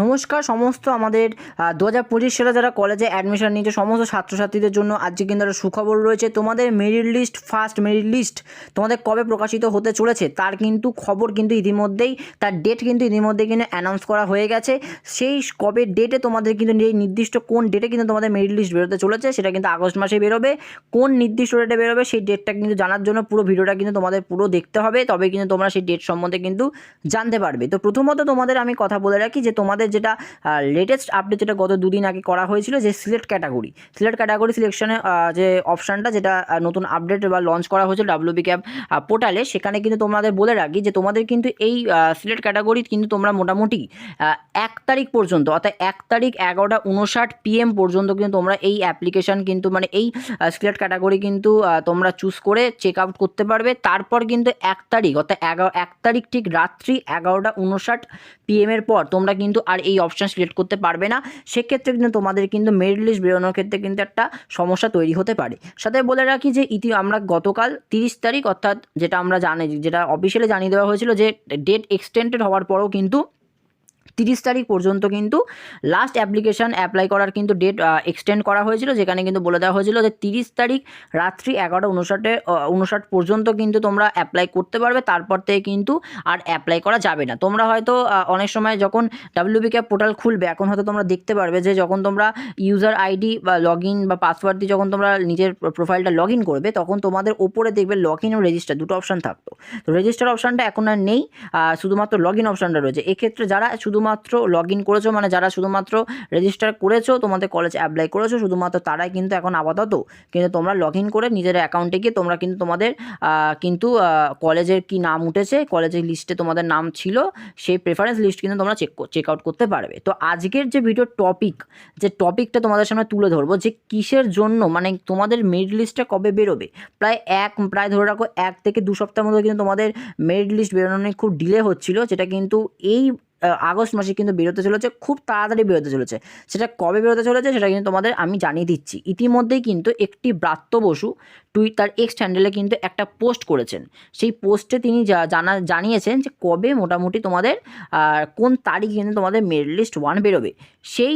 নমস্কার, সমস্ত আমাদের দু হাজার পঁচিশ সালে যারা কলেজে অ্যাডমিশন নিয়েছে, সমস্ত ছাত্রছাত্রীদের জন্য আজকে কিন্তু একটা সুখবর রয়েছে। তোমাদের merit list first merit list তোমাদের কবে প্রকাশিত হতে চলেছে, তার কিন্তু খবর কিন্তু ইতিমধ্যেই, তার ডেট কিন্তু ইতিমধ্যেই কিন্তু অ্যানাউন্স করা হয়ে গেছে। সেই কবে ডেটে তোমাদের কিন্তু এই নির্দিষ্ট কোন ডেটে কিন্তু তোমাদের মেরিট লিস্ট বেরোতে চলেছে, সেটা কিন্তু আগস্ট মাসে বেরোবে। কোন নির্দিষ্ট ডেটে বেরোবে, সেই ডেটটা কিন্তু জানার জন্য পুরো ভিডিওটা কিন্তু তোমাদের পুরো দেখতে হবে তবে কিন্তু তোমরা সেই ডেট সম্বন্ধে কিন্তু জানতে পারবে। তো প্রথমত তোমাদের আমি কথা বলে রাখি যে তোমাদের যেটা লেটেস্ট আপডেট যেটা গত দুদিন আগে করা হয়েছিল যে সিলেক্ট ক্যাটাগরি সিলেক্ট ক্যাটাগরি সিলেকশনে যে অপশানটা যেটা নতুন আপডেট বা লঞ্চ করা হয়েছিল ডাব্লিউবি ক্যাব পোর্টালে সেখানে কিন্তু তোমাদের বলে রাখি যে তোমাদের কিন্তু এই সিলেক্ট ক্যাটাগরি কিন্তু তোমরা মোটামুটি এক তারিখ পর্যন্ত, অর্থাৎ এক তারিখ এগারোটা উনষাট পিএম পর্যন্ত কিন্তু তোমরা এই অ্যাপ্লিকেশান কিন্তু মানে এই সিলেক্ট ক্যাটাগরি কিন্তু তোমরা চুজ করে চেক আউট করতে পারবে। তারপর কিন্তু এক তারিখ, অর্থাৎ এগারো, এক তারিখ ঠিক রাত্রি এগারোটা উনষাট পিএমের পর তোমরা কিন্তু আর এই অপশান সিলেক্ট করতে পারবে না, সেক্ষেত্রে কিন্তু তোমাদের কিন্তু মেরিট লিস্ট বেরোনোর ক্ষেত্রে কিন্তু একটা সমস্যা তৈরি হতে পারে। সাথে বলে রাখি যে ইতি আমরা গতকাল তিরিশ তারিখ অর্থাৎ যেটা আমরা জানি যেটা অফিসিয়ালি জানিয়ে দেওয়া হয়েছিল যে ডেট এক্সটেন্ডেড হওয়ার পরেও কিন্তু তিরিশ তারিখ পর্যন্ত কিন্তু লাস্ট অ্যাপ্লিকেশান অ্যাপ্লাই করার কিন্তু ডেট এক্সটেন্ড করা হয়েছিল, যেখানে কিন্তু বলে দেওয়া হয়েছিল যে তিরিশ তারিখ রাত্রি এগারোটা উনষাটে উনষাট পর্যন্ত কিন্তু তোমরা অ্যাপ্লাই করতে পারবে, তারপর থেকে কিন্তু আর অ্যাপ্লাই করা যাবে না। তোমরা হয়তো অনেক সময় যখন ডাব্লিউবি ক্যাপ পোর্টাল খুলবে, এখন হয়তো তোমরা দেখতে পারবে যে যখন তোমরা ইউজার আইডি বা লগ ইন বা পাসওয়ার্ড দিয়ে যখন তোমরা নিজের প্রোফাইলটা লগ ইন করবে, তখন তোমাদের ওপরে দেখবে লগ ইন ও রেজিস্টার দুটো অপশান থাকতো। তো রেজিস্টার অপশানটা এখন আর নেই শুধুমাত্র লগ ইন অপশানটা রয়েছে। এক্ষেত্রে যারা শুধুমাত্র লগ ইন করেছ মানে যারা শুধুমাত্র রেজিস্টার করেছ, তোমাদের কলেজ অ্যাপ্লাই করেছ, শুধুমাত্র তারাই কিন্তু এখন আপাতত কিন্তু তোমরা লগ ইন করে নিজের অ্যাকাউন্টে গিয়ে তোমরা কিন্তু তোমাদের কিন্তু কলেজের কি নাম উঠেছে কলেজের লিস্টে তোমাদের নাম ছিল, সেই প্রেফারেন্স লিস্ট কিন্তু তোমরা চেক চেক আউট করতে পারবে। তো আজকের যে ভিডিও টপিক যে টপিকটা তোমাদের সামনে তুলে ধরবো, যে কিসের জন্য মানে তোমাদের মেরিট লিস্টটা কবে বেরোবে, প্রায় এক, প্রায় ধরে রাখো এক থেকে দু সপ্তাহের মধ্যে কিন্তু তোমাদের মেরিট লিস্ট বেরোনো খুব ডিলে হচ্ছিল, যেটা কিন্তু এই আগস্ট মাসে কিন্তু বেরোতে চলেছে, খুব তাড়াতাড়ি বেরোতে চলেছে। সেটা কবে বেরোতে চলেছে, সেটা কিন্তু তোমাদের আমি জানিয়ে দিচ্ছি। ইতিমধ্যেই কিন্তু একটি ব্রাত্য বসু টুইটার এক্স হ্যান্ডেলে কিন্তু একটা পোস্ট করেছেন। সেই পোস্টে তিনি জানা, জানিয়েছেন যে কবে মোটামুটি তোমাদের কোন তারিখ কিন্তু তোমাদের মেরিট লিস্ট ওয়ান বেরোবে। সেই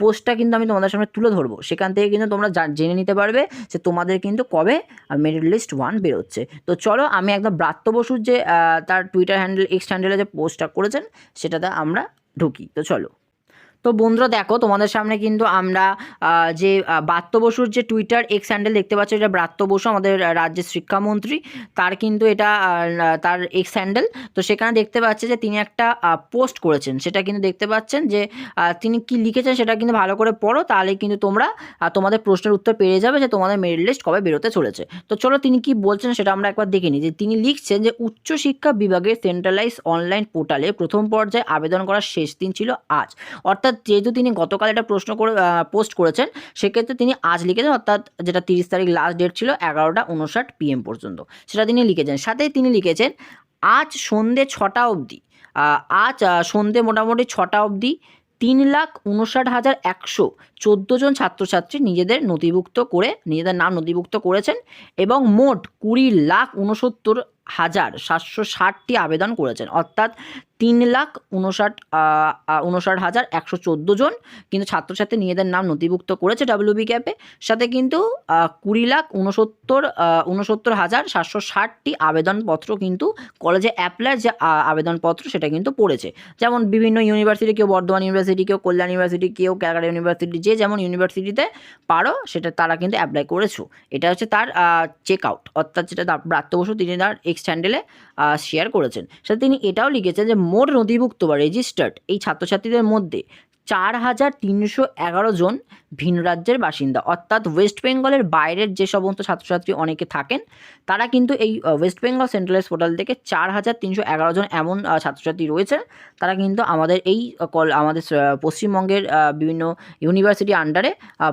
পোস্টটা কিন্তু আমি তোমাদের সামনে তুলে ধরবো। সেখান থেকে কিন্তু তোমরা জেনে নিতে পারবে যে তোমাদের কিন্তু কবে মেরিট লিস্ট ওয়ান বেরোচ্ছে। তো চলো আমি একদম ব্রাত্য বসুর যে তার টুইটার হ্যান্ডেল এক্স হ্যান্ডেলে যে পোস্টটা করেছেন, সেটাতে আমরা ঢুকি। তো চলো। তো বন্ধুরা দেখো, তোমাদের সামনে কিন্তু আমরা যে ব্রাত্য বসুর যে টুইটার এক্স হ্যান্ডেল দেখতে পাচ্ছ, এটা ব্রাত্য বসু, আমাদের রাজ্যের শিক্ষামন্ত্রী তার কিন্তু এটা তার এক্স হ্যান্ডেল তো সেখানে দেখতে পাচ্ছে যে তিনি একটা পোস্ট করেছেন। সেটা কিন্তু দেখতে পাচ্ছেন যে তিনি কি লিখেছেন সেটা কিন্তু ভালো করে পড়ো, তাহলে কিন্তু তোমরা তোমাদের প্রশ্নের উত্তর পেয়ে যাবে যে তোমাদের মেরিট লিস্ট কবে বেরোতে চলেছে। তো চলো তিনি কি বলছেন সেটা আমরা একবার দেখে নিই। যে তিনি লিখছেন যে উচ্চশিক্ষা বিভাগের সেন্ট্রালাইজ অনলাইন পোর্টালে প্রথম পর্যায়ে আবেদন করার শেষ দিন ছিল আজ। অর্থাৎ যেহেতু তিনি গতকাল এটা প্রশ্ন করে পোস্ট করেছেন, সেক্ষেত্রে তিনি আজ লিখেছেন, অর্থাৎ যেটা তিরিশ তারিখ লাস্ট ডেট ছিল, এগারোটা উনষাট পিএম পর্যন্ত। সেটা তিনি লিখেছেন। সাথে তিনি লিখেছেন, আজ সন্ধে ছটা অবধি আজ সন্ধে মোটামুটি ছটা অবধি তিন লাখ উনষাট হাজার একশো চোদ্দ জন ছাত্রছাত্রী নিজেদের নথিভুক্ত করে, নিজেদের নাম নথিভুক্ত করেছেন এবং মোট কুড়ি লাখ উনসত্তর হাজার সাতশো ষাটটি আবেদন করেছেন। অর্থাৎ তিন লাখ উনষাট উনষাট হাজার একশো চোদ্দ জন কিন্তু ছাত্রছাত্রী নিজেদের নাম নথিভুক্ত করেছে ডাব্লিউবি ক্যাপে সাথে কিন্তু কুড়ি লাখ উনসত্তর উনসত্তর হাজার সাতশো ষাটটি আবেদনপত্র কিন্তু কলেজে অ্যাপ্লাইয়ের যে আবেদনপত্র সেটা কিন্তু পড়েছে। যেমন বিভিন্ন ইউনিভার্সিটি কেউ বর্ধমান ইউনিভার্সিটি কেউ কল্যাণ ইউনিভার্সিটি কেউ ক্যালকাটা ইউনিভার্সিটি যে যেমন ইউনিভার্সিটিতে পারো, সেটা তারা কিন্তু অ্যাপ্লাই করেছ। এটা হচ্ছে তার চেক আউট অর্থাৎ যেটা ব্রাত্য বসু তিনি তার এক্স হ্যান্ডেলে শেয়ার করেছেন। সাথে তিনি এটাও লিখেছেন যে, মোট নথিভুক্ত বা রেজিস্টার্ড এই ছাত্রছাত্রীদের মধ্যে চার হাজার তিনশো এগারো জন ভিন রাজ্যের বাসিন্দা। অর্থাৎ ওয়েস্ট বেঙ্গলের বাইরের যে সমস্ত ছাত্রছাত্রী অনেকে থাকেন, তারা কিন্তু এই ওয়েস্ট বেঙ্গল সেন্ট্রালাইজ পোর্টাল থেকে চার হাজার তিনশো এগারো জন এমন ছাত্রছাত্রী রয়েছে তারা কিন্তু আমাদের এই কল, আমাদের পশ্চিমবঙ্গের বিভিন্ন ইউনিভার্সিটি আন্ডারে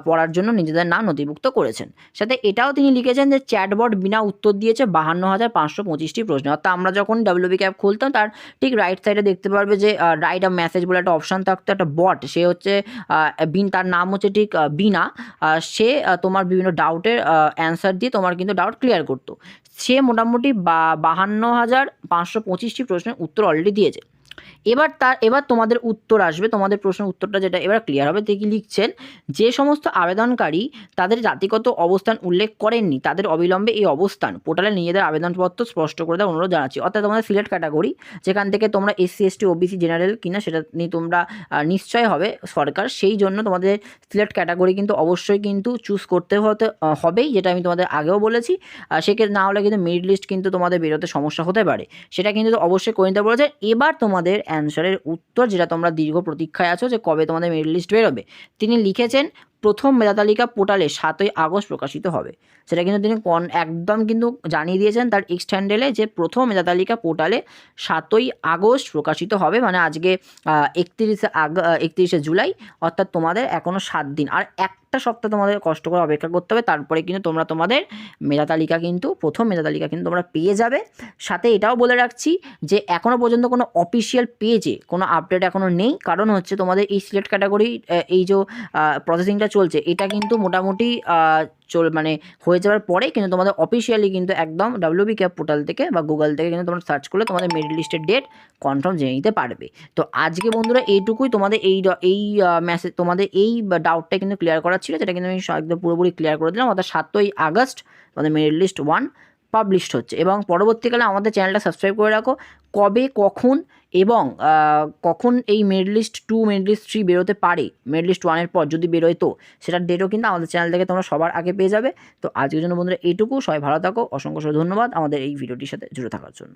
পড়ার জন্য নিজেদের নাম নথিভুক্ত করেছেন। সাথে এটাও তিনি লিখেছেন যে চ্যাটবট বিনা উত্তর দিয়েছে বাহান্ন হাজার পাঁচশো পঁচিশটি প্রশ্ন। অর্থাৎ আমরা যখন ডাব্লিউবি ক্যাপ খুলতাম, তার ঠিক রাইট সাইডে দেখতে পারবে যে রাইট আ মেসেজ বলে একটা অপশান থাকতো, একটা বট সে হচ্ছে বিন, তার নাম হচ্ছে ঠিক বিনা। সে তোমার বিভিন্ন ডাউটের অ্যান্সার দিয়ে তোমার কিন্তু ডাউট ক্লিয়ার করতো। সে মোটামুটি বাহান্ন হাজার পাঁচশো পঁচিশটি প্রশ্নের উত্তর অলরেডি দিয়েছে। এবার তার, এবার তোমাদের উত্তর আসবে, তোমাদের প্রশ্নের উত্তরটা যেটা এবার ক্লিয়ার হবে। তিনি লিখছেন, যে সমস্ত আবেদনকারী তাদের জাতিগত অবস্থান উল্লেখ করেননি, তাদের অবিলম্বে এই অবস্থান পোর্টালে নিজেদের আবেদনপত্র স্পষ্ট করে দেওয়ার অনুরোধ জানাচ্ছি। অর্থাৎ তোমাদের সিলেক্ট ক্যাটাগরি যেখান থেকে তোমরা এসসি এসটি ওবিসি জেনারেল কিনা সেটা নিয়ে তোমরা নিশ্চয় হবে সরকার। সেই জন্য তোমাদের সিলেক্ট ক্যাটাগরি কিন্তু অবশ্যই কিন্তু চুজ করতে হতে হবেই, যেটা আমি তোমাদের আগেও বলেছি। সেক্ষেত্রে না হলে কিন্তু মেরিট লিস্ট কিন্তু তোমাদের বেরোতে সমস্যা হতে পারে। সেটা কিন্তু অবশ্যই করে নিতে বলেছে। এবার তোমাদের অ্যান্সারের উত্তর যেটা তোমরা দীর্ঘ প্রতীক্ষায় আছো যে কবে তোমাদের মেরিট লিস্ট বেরোবে, তিনি লিখেছেন, প্রথম মেধা তালিকা পোর্টালে সাতই আগস্ট প্রকাশিত হবে। সেটা কিন্তু তিনি কন, একদম কিন্তু জানিয়ে দিয়েছেন তার এক্সট হ্যান্ডেলে যে প্রথম মেধা তালিকা পোর্টালে সাতই আগস্ট প্রকাশিত হবে মানে আজকে একত্রিশে আগ একত্রিশে জুলাই, অর্থাৎ তোমাদের এখনও সাত দিন। আর একটা সপ্তাহ তোমাদের কষ্ট করে অপেক্ষা করতে হবে, তারপরে কিন্তু তোমরা তোমাদের মেধা তালিকা কিন্তু, প্রথম মেধা তালিকা কিন্তু তোমরা পেয়ে যাবে। সাথে এটাও বলে রাখছি যে এখনও পর্যন্ত কোনো অফিসিয়াল পেজে কোনো আপডেট এখনও নেই, কারণ হচ্ছে তোমাদের এই সিলেক্ট ক্যাটাগরি এই যে প্রসেসিংটা চলছে, এটা কিন্তু মোটামুটি চল মানে হয়ে যাওয়ার পরে কিন্তু তোমাদের অফিসিয়ালি কিন্তু একদম ডাব্লিউবি ক্যাপ পোর্টাল থেকে বা গুগল থেকে কিন্তু তোমরা সার্চ করলে তোমাদের মেরিট লিস্টের ডেট কনফার্ম জেনে নিতে পারবে। তো আজকে বন্ধুরা এইটুকুই, তোমাদের এই এই মেসেজ তোমাদের এই ডাউটটা কিন্তু ক্লিয়ার করার ছিল, যেটা কিন্তু আমি একদম পুরোপুরি ক্লিয়ার করে দিলাম। অর্থাৎ সাতই আগস্ট তোমাদের মেরিট লিস্ট ওয়ান পাবলিশড হচ্ছে। এবং পরবর্তীকালে আমাদের চ্যানেলটা সাবস্ক্রাইব করে রাখো। কবে, কখন এবং কখন এই merit list list two merit list list three বেরোতে পারে মেডলিস্ট লিস্ট ওয়ানের পর যদি বেরোয় তো, সেটার ডেটও কিন্তু আমাদের চ্যানেল থেকে তোমরা সবার আগে পেয়ে যাবে। তো আজকের জন্য বন্ধুরা এইটুকু, সবাই ভালো থাকো, অসংখ্য ধন্যবাদ আমাদের এই ভিডিওটির সাথে জুড়ে থাকার জন্য।